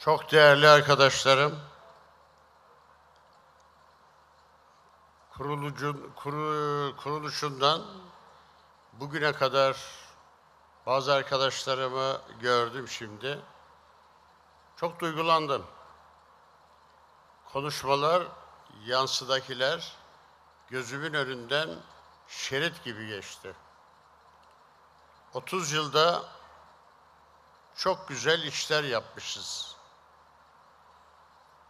Çok değerli arkadaşlarım, kurulucun, kuru, kuruluşundan bugüne kadar bazı arkadaşlarımı gördüm şimdi. Çok duygulandım. Konuşmalar, yansıdakiler gözümün önünden şerit gibi geçti. 30 yılda çok güzel işler yapmışız.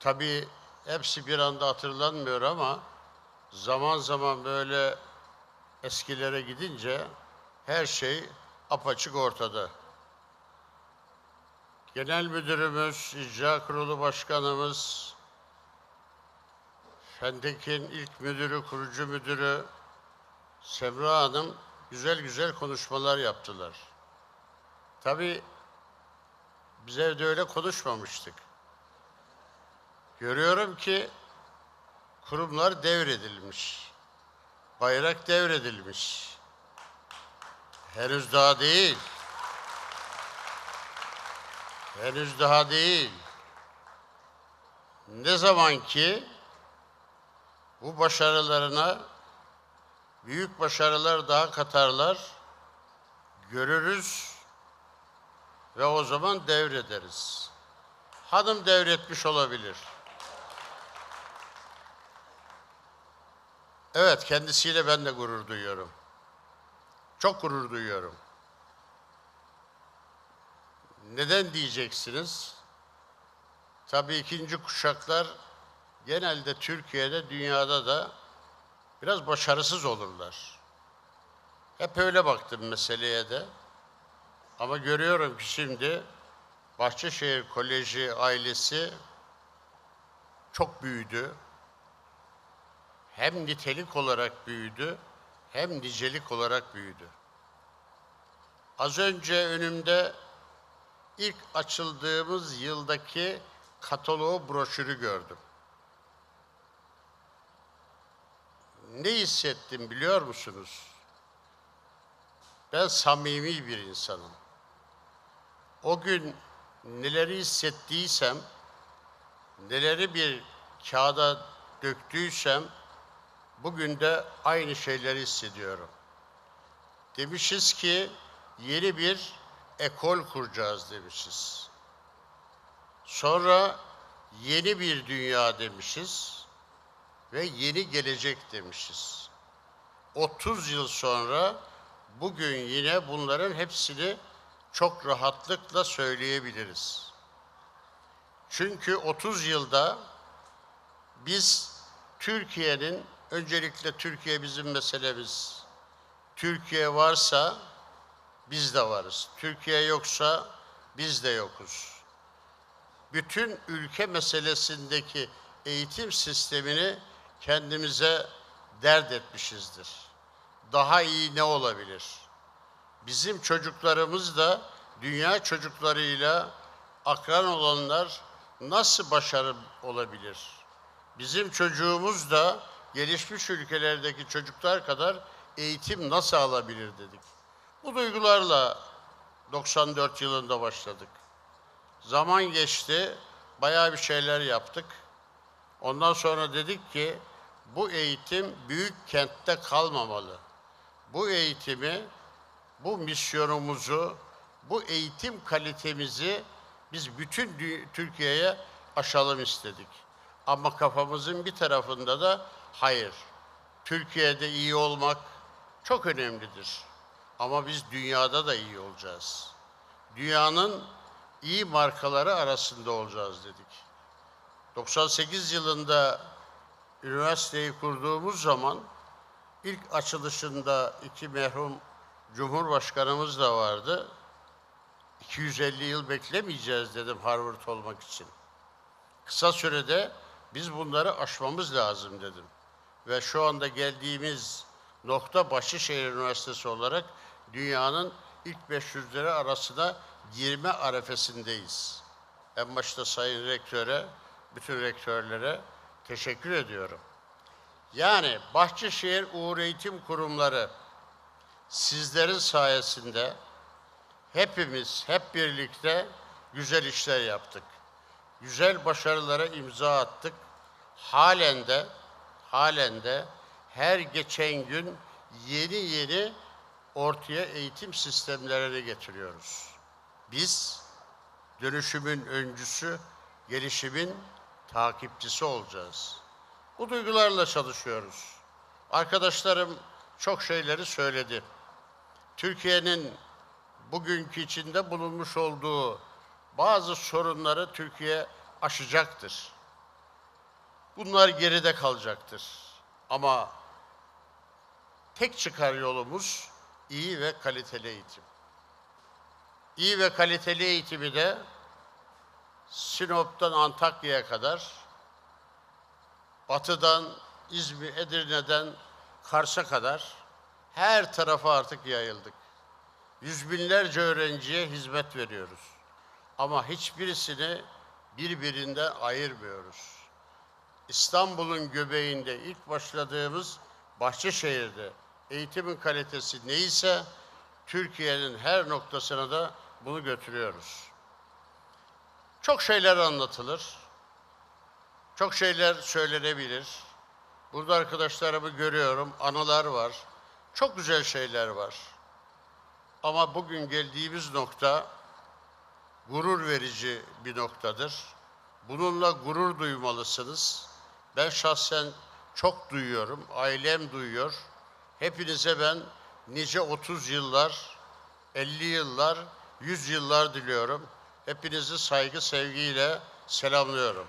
Tabii hepsi bir anda hatırlanmıyor ama zaman zaman böyle eskilere gidince her şey apaçık ortada. Genel Müdürümüz, İcra Kurulu Başkanımız, Fendek'in ilk müdürü, kurucu müdürü Semra Hanım güzel güzel konuşmalar yaptılar. Tabii biz evde öyle konuşmamıştık. Görüyorum ki kurumlar devredilmiş. Bayrak devredilmiş. Henüz daha değil. Henüz daha değil. Ne zaman ki bu başarılarına büyük başarılar daha katarlar, görürüz ve o zaman devrederiz. Hanım devretmiş olabilir. Evet, kendisiyle ben de gurur duyuyorum. Çok gurur duyuyorum. Neden diyeceksiniz? Tabii ikinci kuşaklar genelde Türkiye'de, dünyada da biraz başarısız olurlar. Hep öyle baktım meseleye de. Ama görüyorum ki şimdi Bahçeşehir Koleji ailesi çok büyüdü. Hem nitelik olarak büyüdü, hem nicelik olarak büyüdü. Az önce önümde ilk açıldığımız yıldaki kataloğu broşürü gördüm. Ne hissettim biliyor musunuz? Ben samimi bir insanım. O gün neleri hissettiysem, neleri bir kağıda döktüysem, bugün de aynı şeyleri hissediyorum. Demişiz ki yeni bir ekol kuracağız demişiz. Sonra yeni bir dünya demişiz ve yeni gelecek demişiz. 30 yıl sonra bugün yine bunların hepsini çok rahatlıkla söyleyebiliriz. Çünkü 30 yılda biz Türkiye'nin öncelikle Türkiye bizim meselemiz. Türkiye varsa biz de varız. Türkiye yoksa biz de yokuz. Bütün ülke meselesindeki eğitim sistemini kendimize dert etmişizdir. Daha iyi ne olabilir? Bizim çocuklarımız da dünya çocuklarıyla akran olanlar nasıl başarı olabilir? Bizim çocuğumuz da gelişmiş ülkelerdeki çocuklar kadar eğitim nasıl alabilir dedik. Bu duygularla 94 yılında başladık. Zaman geçti, bayağı bir şeyler yaptık. Ondan sonra dedik ki bu eğitim büyük kentte kalmamalı. Bu eğitimi, bu misyonumuzu, bu eğitim kalitemizi biz bütün Türkiye'ye aşalım istedik. Ama kafamızın bir tarafında da hayır. Türkiye'de iyi olmak çok önemlidir. Ama biz dünyada da iyi olacağız. Dünyanın iyi markaları arasında olacağız dedik. 98 yılında üniversiteyi kurduğumuz zaman ilk açılışında iki merhum Cumhurbaşkanımız da vardı. 250 yıl beklemeyeceğiz dedim Harvard olmak için. Kısa sürede biz bunları aşmamız lazım dedim. Ve şu anda geldiğimiz nokta Başşehir Üniversitesi olarak dünyanın ilk 500'leri arasına girme arefesindeyiz. En başta Sayın Rektöre, bütün rektörlere teşekkür ediyorum. Yani Bahçeşehir Uğur Eğitim Kurumları sizlerin sayesinde hepimiz hep birlikte güzel işler yaptık. Güzel başarılara imza attık. Halen de, halen de her geçen gün yeni yeni ortaya eğitim sistemlerini getiriyoruz. Biz dönüşümün öncüsü, gelişimin takipçisi olacağız. Bu duygularla çalışıyoruz. Arkadaşlarım çok şeyleri söyledi. Türkiye'nin bugünkü içinde bulunmuş olduğu bazı sorunları Türkiye aşacaktır. Bunlar geride kalacaktır. Ama tek çıkar yolumuz iyi ve kaliteli eğitim. İyi ve kaliteli eğitimi de Sinop'tan Antakya'ya kadar, batıdan İzmir, Edirne'den Kars'a kadar her tarafa artık yayıldık. Yüz binlerce öğrenciye hizmet veriyoruz. Ama hiçbirisini birbirinden ayırmıyoruz. İstanbul'un göbeğinde ilk başladığımız Bahçeşehir'de eğitimin kalitesi neyse Türkiye'nin her noktasına da bunu götürüyoruz. Çok şeyler anlatılır. Çok şeyler söylenebilir. Burada arkadaşlarımı görüyorum, anılar var. Çok güzel şeyler var. Ama bugün geldiğimiz nokta gurur verici bir noktadır. Bununla gurur duymalısınız. Ben şahsen çok duyuyorum, ailem duyuyor. Hepinize ben nice 30 yıllar, 50 yıllar, 100 yıllar diliyorum. Hepinizi saygı, sevgiyle selamlıyorum.